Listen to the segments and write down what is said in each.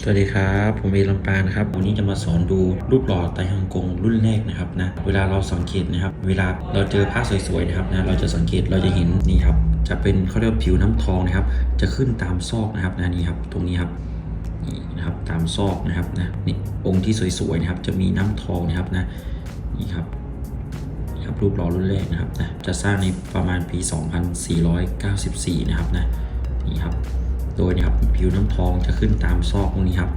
สวัสดีครับ ผมเอลำปางนะครับ วันนี้จะมาสอนดูรูปหล่อไตฮังกงรุ่นแรกนะครับนะ เวลาเราสังเกตนะครับ เวลาเราเจอผ้าสวยๆนะครับนะ เราจะสังเกต เราจะเห็นนี่ครับ จะเป็นเขาเรียกว่าผิวน้ำทองนะครับ จะขึ้นตามซอกนะครับนะนี่ครับ ตรงนี้ครับนี่นะครับ ตามซอกนะครับนะ นี่องค์ที่สวยๆนะครับ จะมีน้ำทองนะครับนะ นี่ครับนี่ครับ รูปหล่อรุ่นแรกนะครับนะ จะสร้างในประมาณปี 2494 นะครับนะ นี่ครับ โดยนะครับผิวน้ำทองจะขึ้นตามซอกตรงนี้ครับ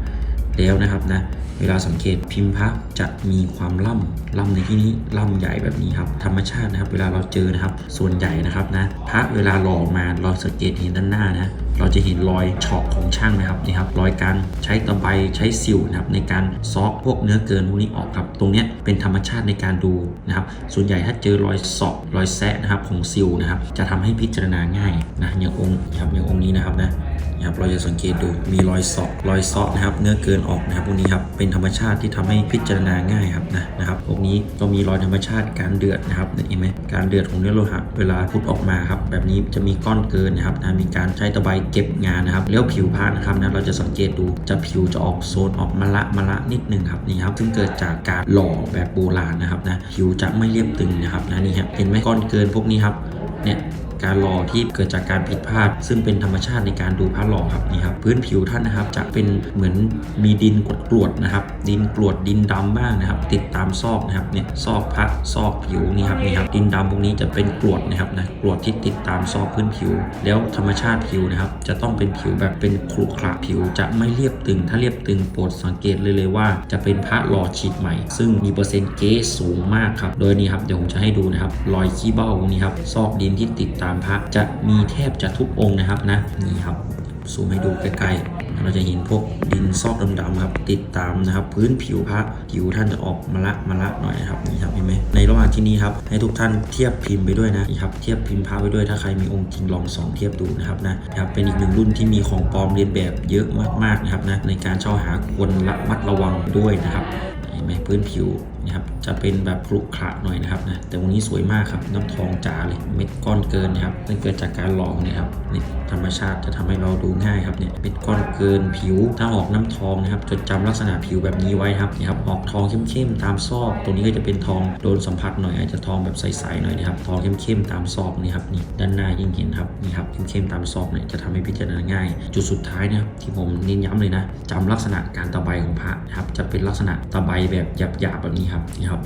แล้วนะครับนะเวลาสังเกตพิมพ์พระจะมีความล่ำล่ำในที่นี้ล่ำใหญ่แบบนี้ครับธรรมชาตินะครับ เวลาเราเจอนะครับ ส่วนใหญ่นะครับนะพระเวลาหล่อมาเราสังเกตเห็นด้านหน้านะเราจะเห็นรอยเฉาะของช่างนะครับนี่ครับรอยการใช้ตะไบใช้ซิลนะครับในการซอกพวกเนื้อเกินพวกนี้ออกครับ ตรงเนี้ยเป็นธรรมชาติในการดูนะครับ ส่วนใหญ่ถ้าเจอรอยเสาะรอยแซะนะครับของซิลนะครับ จะทำให้พิจารณาง่ายนะอย่างองค์ครับอย่างองค์นี้นะครับนะ นะครับเราจะสังเกตดูมีรอยเสาะรอยซาะนะครับ เนื้อเกินออกนะครับพวกนี้ครับเป็นธรรมชาติที่ทำให้พิจารณาง่ายครับนะนะครับพวกนี้ก็มีรอยธรรมชาติการเดือดนะครับเห็นไหมการเดือดของเนื้อโลหะเวลาพุดออกมาครับแบบนี้จะมีก้อนเกินนะครับนะมีการใช้ตะไบเก็บงานนะครับแล้วผิวผ้านะครับนะเราจะสังเกตดูจะผิวจะออกโซนออกมะละมะละนิดนึงครับนี่ครับซึ่งเกิดจากการหล่อแบบโบราณนะครับนะผิวจะไม่เรียบตึงนะครับนะนี่ครับเห็นไหมก้อนเกินพวกนี้ครับเนี่ย การหล่อที่เกิดจากการผิดพลาด ซึ่งเป็นธรรมชาติในการดูพระหล่อครับนี่ครับพื้นผิวท่านนะครับจะเป็นเหมือนมีดินกรวดนะครับ ดินกรวดดินดำบ้างนะครับ ติดตามซอกนะครับเนี่ยซอกพระซอกผิวนี่ครับนี่ครับดินดำพวกนี้จะเป็นกรวดนะครับนะกรวดที่ติดตามซอกพื้นผิว แล้วธรรมชาติผิวนะครับ จะต้องเป็นผิวแบบเป็นขรุขระผิว จะไม่เรียบตึง ถ้าเรียบตึงโปรดสังเกตเลยเลยว่า จะเป็นพระหล่อฉีดใหม่ ซึ่งมีเปอร์เซ็นต์เกสสูงมากครับโดยนี่ครับเดี๋ยวผมจะให้ดูนะครับรอยขี้เบ้านี้ครับซอกดินที่ติดตามพระจะมีแทบจะทุกองค์นะครับนะนี่ครับซูมให้ดูใกล้ๆ เราจะเห็นพวกดินซอกดำๆครับ ติดตามนะครับ พื้นผิวพระผิวท่านจะออกมาละมาละหน่อยครับนี่ครับเห็นไหมในระหว่างที่นี้ครับให้ทุกท่านเทียบพิมพ์ไปด้วยนะนี่ครับเทียบพิมพ์พระไปด้วยถ้าใครมีองค์จริงลองสองเทียบดูนะครับนะนะครับเป็นอีกหนึ่งรุ่นที่มีของปลอมเรียนแบบเยอะมากๆนะครับนะในการเช่าหาควรระมัดระวังด้วยนะครับเห็นไหมพื้นผิว นะครับ จะเป็นแบบครุขระหน่อยนะครับนะ แต่วันนี้สวยมากครับ น้ำทองจ๋าเลย เม็ดก้อนเกินนะครับนั่นเกิดจากการหลอกเนี่ยครับนี่ธรรมชาติจะทำให้เราดูง่ายครับเนี่ย เม็ดก้อนเกินผิว ถ้าออกน้ำทองนะครับ จดจำลักษณะผิวแบบนี้ไว้ครับนี่ครับ ออกทองเข้มๆตามซอก ตรงนี้ก็จะเป็นทองโดนสัมผัสหน่อยอาจจะทองแบบใสๆหน่อยนะครับ ทองเข้มๆตามซอกนี่ครับ นี่ด้านหน้ายิ่งเห็นครับ นี่ครับเข้มๆตามซอกเนี่ยจะทำให้พิจารณาง่าย จุดสุดท้ายนะครับที่ผมเน้นย้ำเลยนะจำลักษณะการตะไบของพระนะครับ จะเป็นลักษณะตะไบแบบหยาบๆแบบนี้ครับนี่ครับ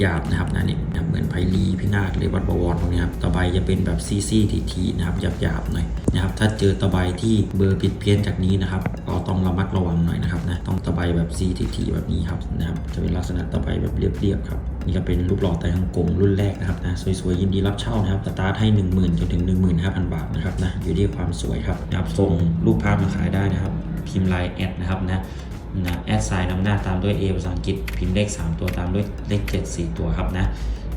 หยาบๆนะครับนะนี่นะเหมือนไพลีพินาศหรือวัดบวรตรงนี้ครับตะไบจะเป็นแบบซีซีทีทีๆนะครับหยาบๆหน่อยนะครับถ้าเจอตะไบที่เบอร์ผิดเพี้ยนจากนี้นะครับก็ต้องระมัดระวังหน่อยนะครับนะต้องตะไบแบบซีทีทีแบบนี้ครับนะครับจะเป็นลักษณะตะไบแบบเรียบๆครับนี่ก็เป็นรูปหล่อไตรฮังกงรุ่นแรกนะครับนะสวยๆยินดีรับเช่านะครับสตาร์ทให้ 1 0,000จนถึง 15,000 บาทนะครับนะอยู่ที่ความสวยครับนะครับส่งรูปภาพมาขายได้นะครับ พิมพ์ลายแอดนะครับนะนะแอดไซน์นำหน้าตามด้วย A ภาษาอังกฤษพิมพ์เลข 3 ตัวตามด้วยเลข 7 4 ตัวครับนะ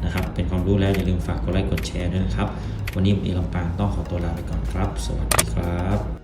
นะครับเป็นความรู้แล้วอย่าลืมฝากกดไลค์กดแชร์ด้วยนะครับ วันนี้ผมเอลำปางต้องขอตัวลาไปก่อนครับ สวัสดีครับ